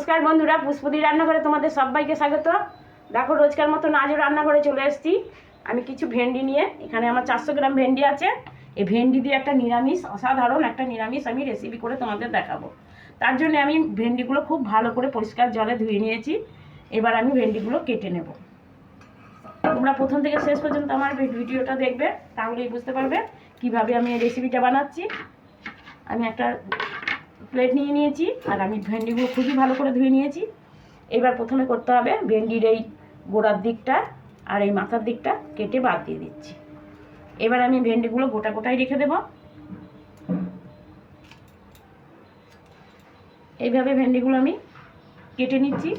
নমস্কার বন্ধুরা, পুষ্পদি রান্নাঘরে তোমাদের সবাইকে স্বাগত। দেখো, রোজকার মতন আজও রান্নাঘরে চলে এসেছি। আমি কিছু ভেন্ডি নিয়ে, এখানে আমার চারশো গ্রাম ভেন্ডি আছে। এই ভেন্ডি দিয়ে একটা নিরামিষ, অসাধারণ একটা নিরামিষ আমি রেসিপি করে তোমাদের দেখাবো। তার জন্য আমি ভেন্ডিগুলো খুব ভালো করে পরিষ্কার জলে ধুয়ে নিয়েছি। এবার আমি ভেন্ডিগুলো কেটে নেব। তোমরা প্রথম থেকে শেষ পর্যন্ত আমার ভিডিওটা দেখবে, তাহলেই বুঝতে পারবে কীভাবে আমি এই রেসিপিটা বানাচ্ছি। আমি একটা প্লেট নিয়ে নিয়েছি, আর আমি ভেন্ডিগুলো খুবই ভালো করে ধুয়ে নিয়েছি। এবার প্রথমে করতে হবে ভেন্ডির এই গোড়ার দিকটা আর এই মাথার দিকটা কেটে বাদ দিয়ে দিচ্ছি। এবার আমি ভেন্ডিগুলো গোটা গোটাই রেখে দেব। এইভাবে ভেন্ডিগুলো আমি কেটে নিচ্ছি।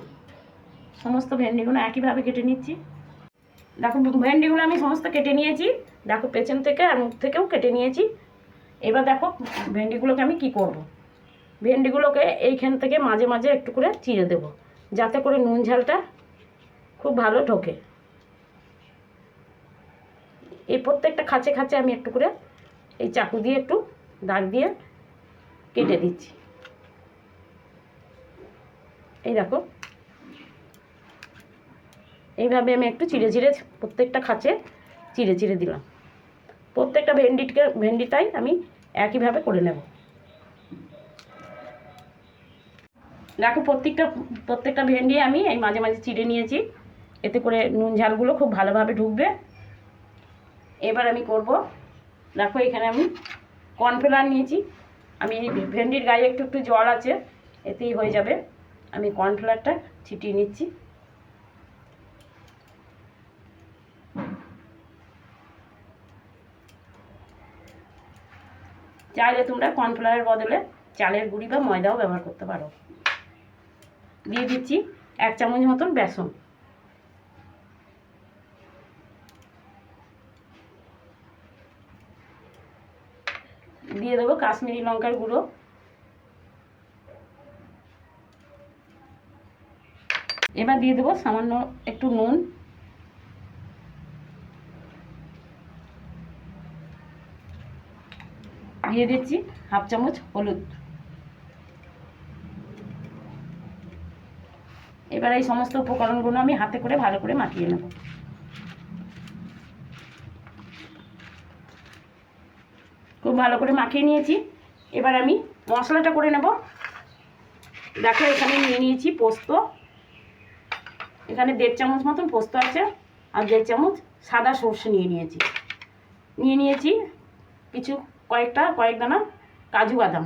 সমস্ত ভেন্ডিগুলো একইভাবে কেটে নিচ্ছি। দেখো, ভেন্ডিগুলো আমি সমস্ত কেটে নিয়েছি। দেখো, পেছন থেকে আর মুখ থেকেও কেটে নিয়েছি। এবার দেখো, ভেন্ডিগুলোকে আমি কি করব। ভেন্ডিগুলোকে এইখান থেকে মাঝে মাঝে একটু করে চিড়ে দেবো। যাতে করে নুন ঝালটা খুব ভালো ঢোকে। এই প্রত্যেকটা খাঁচে খাঁচে আমি একটু করে এই চাকু দিয়ে একটু দাগ দিয়ে কেটে দিচ্ছি। এই দেখো। এইভাবে আমি একটু চিড়ে চিড়ে প্রত্যেকটা খাঁচে চিড়ে চিড়ে দিলাম। প্রত্যেকটা ভেন্ডিকে ভেন্ডিটাই আমি একইভাবে করে নেব। দেখো, প্রত্যেকটা প্রত্যেকটা ভেন্ডি আমি এই মাঝে মাঝে চিড়ে নিয়েছি। এতে করে নুন ঝালগুলো খুব ভালোভাবে ঢুকবে। এবার আমি করব, দেখো এখানে আমি কর্নফ্লাওয়ার নিয়েছি। আমি ভেন্ডির গায়ে একটু একটু জল আছে, এতেই হয়ে যাবে। আমি কর্নফ্লাওয়ারটা ছিটিয়ে নিচ্ছি। চাইলে তোমরা কর্নফ্লাওয়ারের বদলে চালের গুঁড়ি বা ময়দাও ব্যবহার করতে পারো। দিয়ে দিচ্ছি এক চামচ মতন বেসন। দিয়ে দেবো কাশ্মীরি লঙ্কার গুঁড়ো। এবার দিয়ে দেবো সামান্য একটু নুন। দিয়ে দিচ্ছি হাফ চামচ হলুদ। এবার এই সমস্ত উপকরণগুলো আমি হাতে করে ভালো করে মাখিয়ে নেব। খুব ভালো করে মাখিয়ে নিয়েছি। এবার আমি মশলাটা করে নেব। দেখো, এখানে নিয়ে নিয়েছি পোস্ত। এখানে দেড় চামচ মতন পোস্ত আছে আর দেড় চামচ সাদা সর্ষে নিয়ে নিয়েছি। নিয়ে নিয়েছি কিছু কয়েকটা, কয়েক দানা কাজু বাদাম।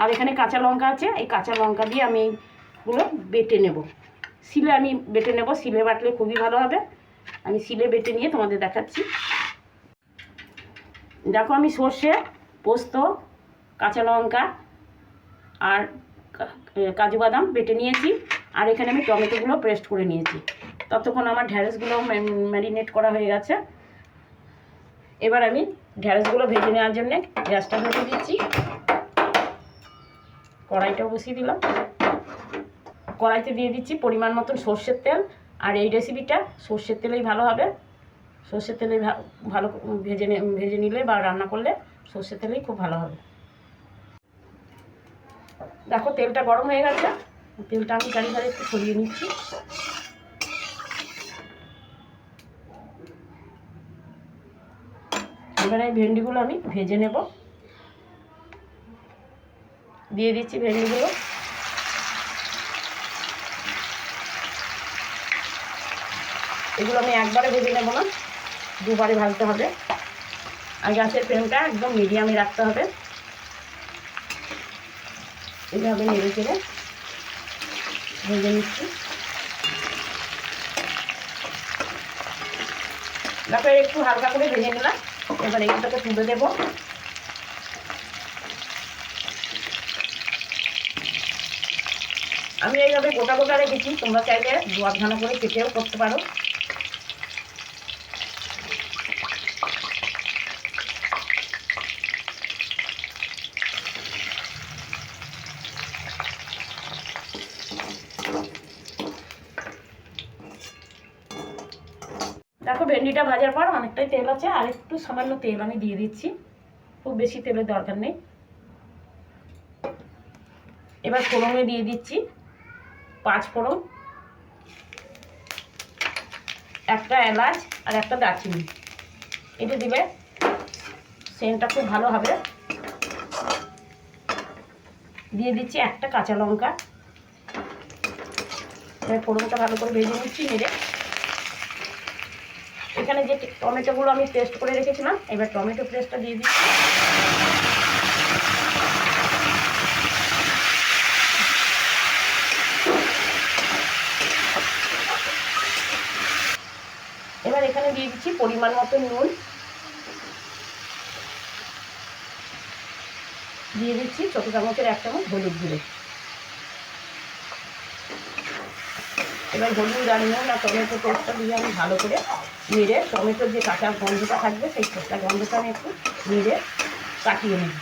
আর এখানে কাঁচা লঙ্কা আছে, এই কাঁচা লঙ্কা দিয়ে আমি এইগুলো বেটে নেব। শিলে আমি বেটে নেব, শিলে বাটলে খুবই ভালো হবে। আমি শিলে বেটে নিয়ে তোমাদের দেখাচ্ছি। দেখো আমি সর্ষে, পোস্ত, কাঁচা লঙ্কা আর কাজু বাদাম বেটে নিয়েছি। আর এখানে আমি টমেটোগুলো পেস্ট করে নিয়েছি। ততক্ষণ আমার ঢ্যাঁড়সগুলো ম্যারিনেট করা হয়ে গেছে। এবার আমি ঢ্যাঁড়সগুলো ভেজে নেওয়ার জন্যে গ্যাসটা ভেজে দিচ্ছি। কড়াইটাও বসিয়ে দিলাম। কড়াইতে দিয়ে দিচ্ছি পরিমাণ মতন সর্ষের তেল। আর এই রেসিপিটা সর্ষের তেলেই ভালো হবে। সর্ষের তেলে ভালো ভেজে ভেজে নিলে বা রান্না করলে সর্ষের তেলেই খুব ভালো হবে। দেখো তেলটা গরম হয়ে গেছে। তেলটা আমি চারিধারে একটু ছড়িয়ে নিচ্ছি। এবারে এই ভেন্ডিগুলো আমি ভেজে নেব। দিয়ে দিচ্ছি ভেন্ডিগুলো এগুলো আমি একবারে ভেজে নেব না, দুবারে ভাজতে হবে। আর গ্যাসের ফ্লেমটা একদম মিডিয়ামে রাখতে হবে। এইভাবে নেড়ে চেড়ে ভেজে নিচ্ছি। দেখো একটু হালকা করে ভেজে নিলাম, এবার এগুলোকে তুলে দেবো। আমি এইভাবে গোটা গোটা রেখেছি, তোমরা চাইলে দু আধখানা করে কেটেও করতে পারো। দেখো, ভেন্ডিটা ভাজার পর অনেকটাই তেল আছে, আর একটু সামান্য তেল আমি দিয়ে দিচ্ছি। খুব বেশি তেলের দরকার নেই। এবার ফোড়নে দিয়ে দিচ্ছি। পাঁচ ফোড়ন, একটা এলাচ আর একটা দারচিনি। এটা দিলে সেন্টটা খুব ভালো হবে। দিয়ে দিচ্ছি একটা কাঁচা লঙ্কা। এবার ফোড়নটা ভালো করে ভেজে নিচ্ছি, নেড়ে। এখানে যে টমেটোগুলো আমি পেস্ট করে রেখেছিলাম, এবার টমেটো পেস্টটা দিয়ে দিচ্ছি। এবার এখানে দিয়ে দিচ্ছি পরিমাণ মতো নুন। দিয়ে দিচ্ছি ছোটো চামচের এক চামচ হলুদ গুঁড়ো। এবার হলুদ আর নুন আর টমেটো পেস্টটা দিয়ে আমি ভালো করে নেড়ে টমেটোর যে কাঁচা গন্ধটা থাকবে সেই কাঁচা গন্ধটা আমি একটু নেড়ে কাটিয়ে নেব।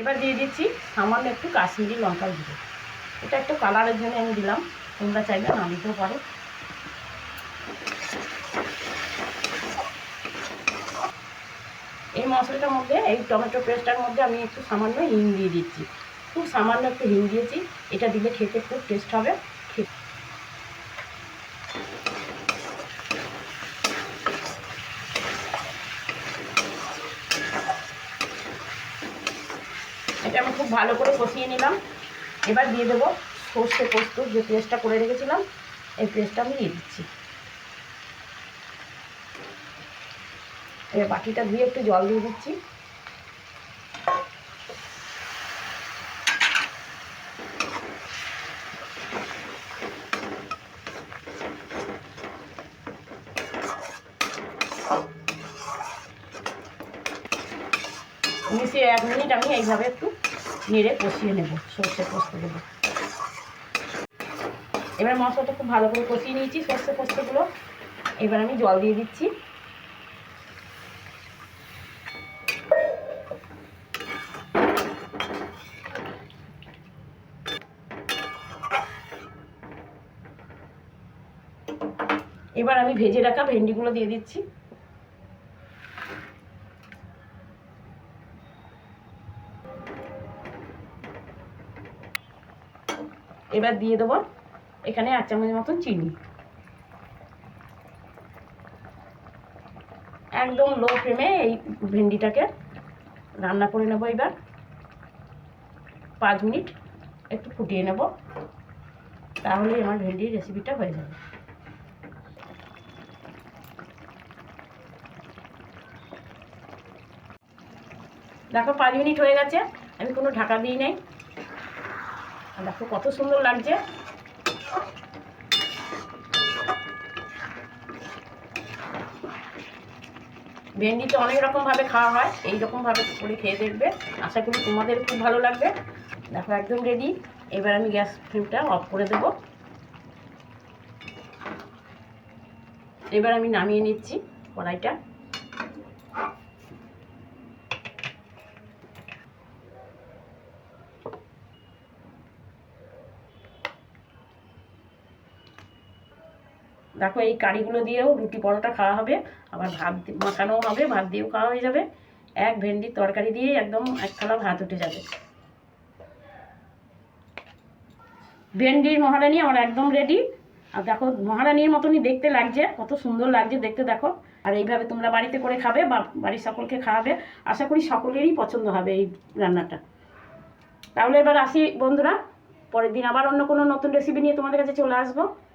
এবার দিয়ে দিচ্ছি সামান্য একটু কাশ্মীরি লঙ্কার গুঁড়ো। এটা একটু কালারের জন্য আমি দিলাম। তোমরা চাইলে না দিতেও পারো। এই মশলাটার মধ্যে, এই টমেটো পেস্টটার মধ্যে আমি একটু সামান্য হিং দিয়ে দিচ্ছি। খুব সামান্য একটু হিং দিয়েছি। এটা দিলে খেতে খুব টেস্ট হবে। এটা আমি খুব ভালো করে কষিয়ে নিলাম। এবার দিয়ে দেবো সর্ষে পোস্ত, যে পেস্টটা করে রেখেছিলাম, এই পেস্টটা আমি দিয়ে দিচ্ছি। এবার বাটিটা ধুয়ে একটু জল দিয়ে দিচ্ছি। মিশিয়ে এক মিনিট আমি এইভাবে একটু নেড়ে কষিয়ে নেব, সর্ষে পোস্ত দেবো। এবার মশলাটা খুব ভালো করে কষিয়ে নিয়েছি, সর্ষে পোস্তগুলো। এবার আমি জল দিয়ে দিচ্ছি। এবার আমি ভেজে রাখা ভেন্ডিগুলো দিয়ে দিচ্ছি। এবার দিয়ে দেবো এখানে এক চামচ মতন চিনি। একদম লো ফ্লেমে এই ভেন্ডিটাকে রান্না করে নেব এবার। পাঁচ মিনিট একটু ফুটিয়ে নেব। তাহলে আমার ভেন্ডির রেসিপিটা হয়ে যাবে। দেখো পাঁচ মিনিট হয়ে গেছে, আমি কোনো ঢাকা দিই নাই। দেখো কত সুন্দর লাগছে। ভেন্ডি তো অনেক রকমভাবে খাওয়া হয়, এই রকমভাবে করে খেয়ে দেখবে। আশা করি তোমাদের খুব ভালো লাগবে। দেখো একদম রেডি এবার আমি গ্যাস ফ্লেমটা অফ করে দেব। এবার আমি নামিয়ে নিচ্ছি কড়াইটা। দেখো এই কারিগুলো দিয়েও রুটি পরোটা খাওয়া হবে, আবার ভাত মাখানোও হবে, ভাত দিয়েও খাওয়া হয়ে যাবে। এক ভেন্ডির তরকারি দিয়ে একদম এক থালা ভাত উঠে যাবে। ভেন্ডির মহারানি আমার একদম রেডি আর দেখো, মহারানির মতনই দেখতে লাগছে, কত সুন্দর লাগছে দেখতে দেখো। আর এইভাবে তোমরা বাড়িতে করে খাবে বা বাড়ির সকলকে খাওয়াবে, আশা করি সকলেরই পছন্দ হবে এই রান্নাটা। তাহলে এবার আসি বন্ধুরা, পরের দিন আবার অন্য কোনো নতুন রেসিপি নিয়ে তোমাদের কাছে চলে আসব।